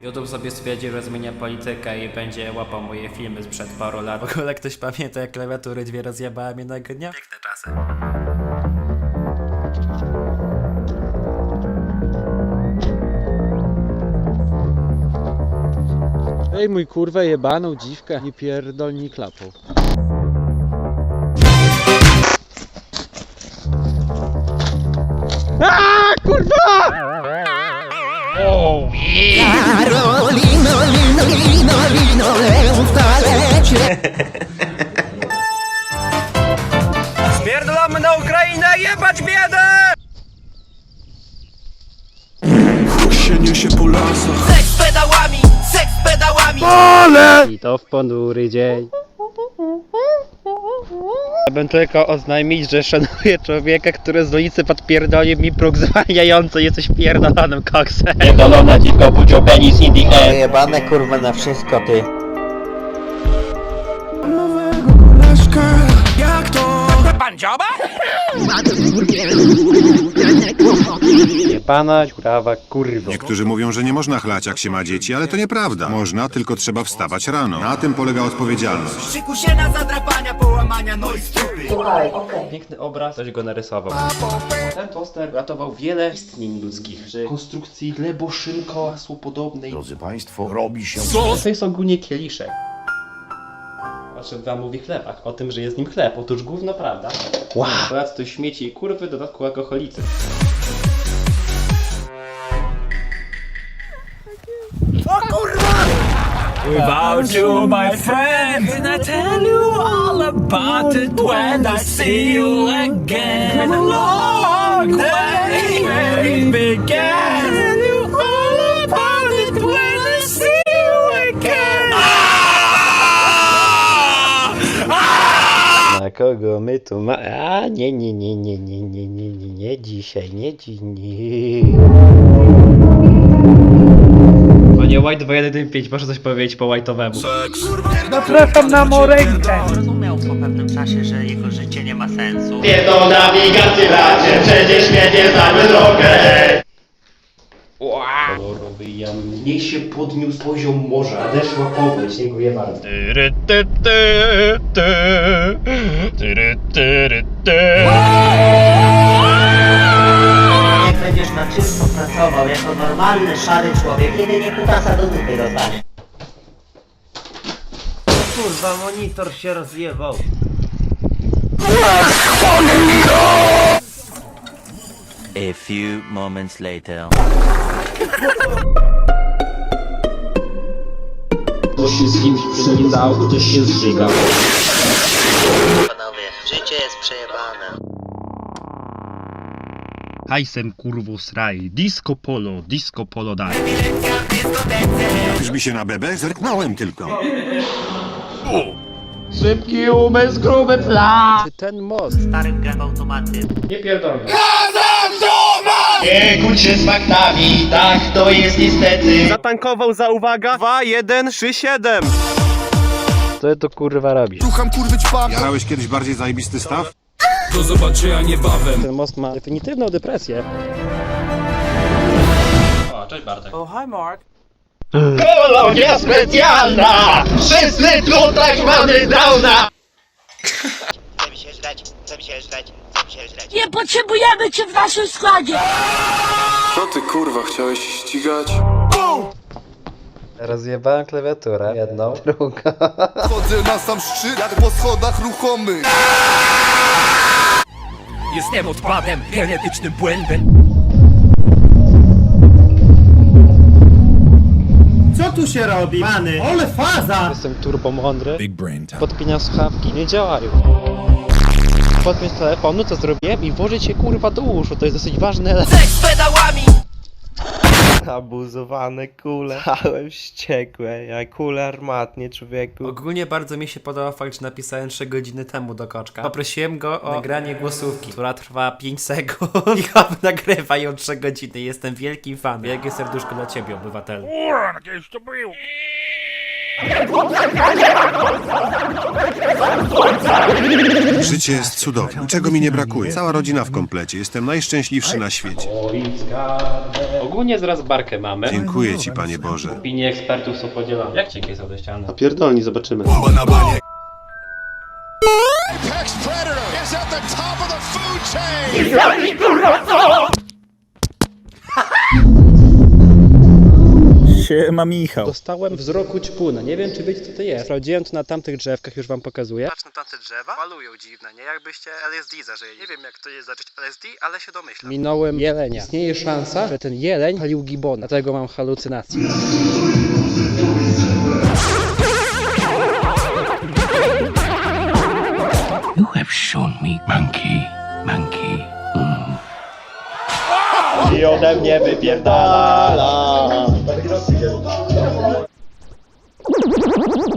YouTube sobie stwierdził, że zmienia politykę i będzie łapał moje filmy sprzed paru lat. W ogóle ktoś pamięta, jak klawiatury dwie rozjebałem jednego dnia? Piękne czasy. Ej, mój kurwa jebaną dziwkę, nie pierdolnij klapą. Lino, lino, lino, lino, ustalecie. Spierdolamy na Ukrainę, jebać biedę! się niesie po lasach Seks z pedałami, seks z pedałami. I to w ponury dzień. Chciałbym tylko oznajmić, że szanuję człowieka, który z ulicy podpierdolił mi próg zwalniający jesteś pierdolonym koksem. Pierdolona dziwka budzią penis in the air. Jebane kurwa na wszystko ty. Nowego koleżka Jak to? Jebana dziurawa kurwa. Niektórzy mówią, że nie można chlać jak się ma dzieci, ale to nieprawda. Można, tylko trzeba wstawać rano. Na tym polega odpowiedzialność. Się na zadrapania, połamania, no i strupy. Piękny obraz, ktoś go narysował. Ten poster ratował wiele istnień ludzkich. Przy konstrukcji gleboszynko-masłopodobnej. Drodzy Państwo, robi się To jest ogólnie kieliszek. O czym wam mówi chlebak? O tym, że jest nim chleb. Otóż gówno prawda. Wow. Ponadto to śmieci i kurwy, w dodatku alkoholicy. You, my friend, and I tell you all about it when I see you again. A long way where it began. Tell you all about it when I see you again. Na kogo my tu ma... A nie, nie, nie, nie, nie, nie, nie, nie, nie, dzisiaj, nie, nie. Panie White 2115, proszę coś powiedzieć po White'owemu. Zapraszam na morękę. Zrozumiał po pewnym czasie, że jego życie nie ma sensu. Pierdol nawigacji bracie, przecież mnie nie znamy drogę! Kolorowy jam mniej się podniósł poziom morza, nadeszła powódź, dziękuję bardzo. Jak jako normalny, szary człowiek, jedynie kutasa do dupy dostanie. Kurwa, monitor się rozjebał. A few moments later. Ktoś się z kimś przywitał, ktoś się zżygał. Panowie, życie jest przejebane. Hajsem kurwo sraj, disco polo, disco polo daj. Brzmi się na bebę? Zerknąłem tylko. Szybki umysł, gruby plan! Czy ten most? Starym grem automaty. Nie pierdolę. Nie kłóć się z faktami, tak to jest niestety. Zatankował za uwaga 2, 1, 3, 7. Co to kurwa robisz? Słucham kurwy ćpam Jarałeś kiedyś bardziej zajebisty staw? Do zobaczenia niebawem Ten most ma definitywną depresję. O, cześć Bartek. Oh, hi, Mark. Kolonia specjalna! Wszyscy tutaj mamy downa! Chce mi się żreć, chce mi się żreć, chce mi się żreć. Nie potrzebujemy cię w naszym składzie. Co ty kurwa chciałeś ścigać? Rozjebałem klawiaturę, jedną, drugą. Chodzę na sam szczyt jak po schodach ruchomych Jestem odpadem, genetycznym błędem. Co tu się robi, pany? Ole faza! Jestem turbo mądry. Big brain time Podpinam słuchawki, nie działają. Podpiąć telefonu, co zrobiłem i włożyć się kurwa do uszu, to jest dosyć element. Seks pedałami. Abuzowane kule. Całe wściekłe, jak kule armatnie, człowieku. Ogólnie bardzo mi się podoba fakt, że napisałem 3 godziny temu do Koczka. Poprosiłem go o nagranie głosówki, która trwa 5 sekund i on nagrywa ją 3 godziny. Jestem wielkim fanem. Wielkie serduszko dla ciebie, obywatelu. Życie jest cudowne. Czego mi nie brakuje? Cała rodzina w komplecie. Jestem najszczęśliwszy na świecie. Ogólnie zaraz barkę mamy. Dziękuję ci, Panie Boże. Opinie ekspertów są podzielone. Jak cienkie są te ściany? Pierdolni, zobaczymy. Apex Predator is at the top of the food chain Siema Michał. Dostałem wzroku ćpuna. Nie wiem, czy wiecie, co to jest. Sprawdziłem to na tamtych drzewkach, już wam pokazuję. Patrz na tamte drzewa, falują dziwne, nie? Jakbyście LSD zażyli. Nie wiem jak to jest zacząć LSD, ale się domyślam. Minąłem jelenia. Istnieje szansa, że ten jeleń palił gibona. Dlatego mam halucynacje. You have shown me monkey, monkey. I ode mnie wypierdala.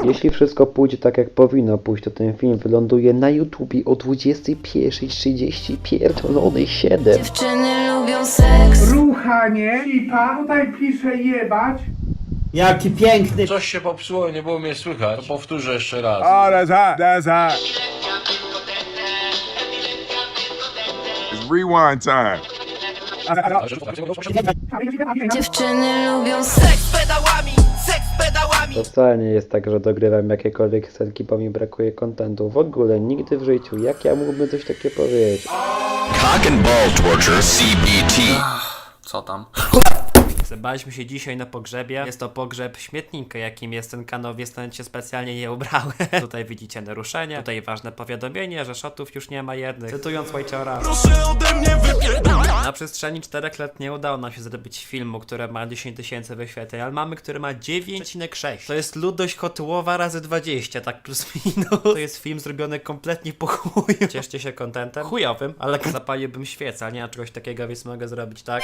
Jeśli wszystko pójdzie tak jak powinno pójść, to ten film wyląduje na YouTubie o 21.30 pierdolony 7. Dziewczyny lubią seks. Ruchanie i pan tutaj pisze jebać Jaki piękny Coś się popsuło, nie było mnie słychać. Powtórzę jeszcze raz. Ale za, da za Rewind time Dziewczyny lubią seks. To wcale nie jest tak, że dogrywam jakiekolwiek scenki, bo mi brakuje kontentu. W ogóle nigdy w życiu. Jak ja mógłbym coś takiego powiedzieć? Cock and ball torture, CBT. Co tam? Zebraliśmy się dzisiaj na pogrzebie. Jest to pogrzeb śmietnika, jakim jest ten kanał, więc nawet się specjalnie nie ubrałem. tutaj widzicie naruszenie, tutaj ważne powiadomienie, że shotów już nie ma jednych. Cytując Wojciora. Na przestrzeni 4 lat nie udało nam się zrobić filmu, który ma 10 tysięcy wyświetleń, ale mamy, który ma 9,6. To jest ludność Kotułowa razy 20, tak plus minus. To jest film zrobiony kompletnie po chuju. Cieszcie się kontentem. Chujowym, ale zapaliłbym świecę, a nie ma czegoś takiego, więc mogę zrobić tak.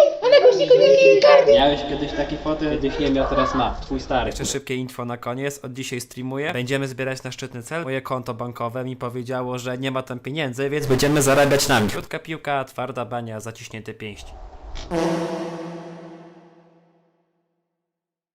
Miałeś kiedyś takie foty, kiedyś nie miał, teraz ma. Twój stary. Jeszcze szybkie info na koniec. Od dzisiaj streamuję. Będziemy zbierać na szczytny cel. Moje konto bankowe mi powiedziało, że nie ma tam pieniędzy, więc będziemy zarabiać nami. Krótka piłka, twarda bania, zaciśnięty pięść.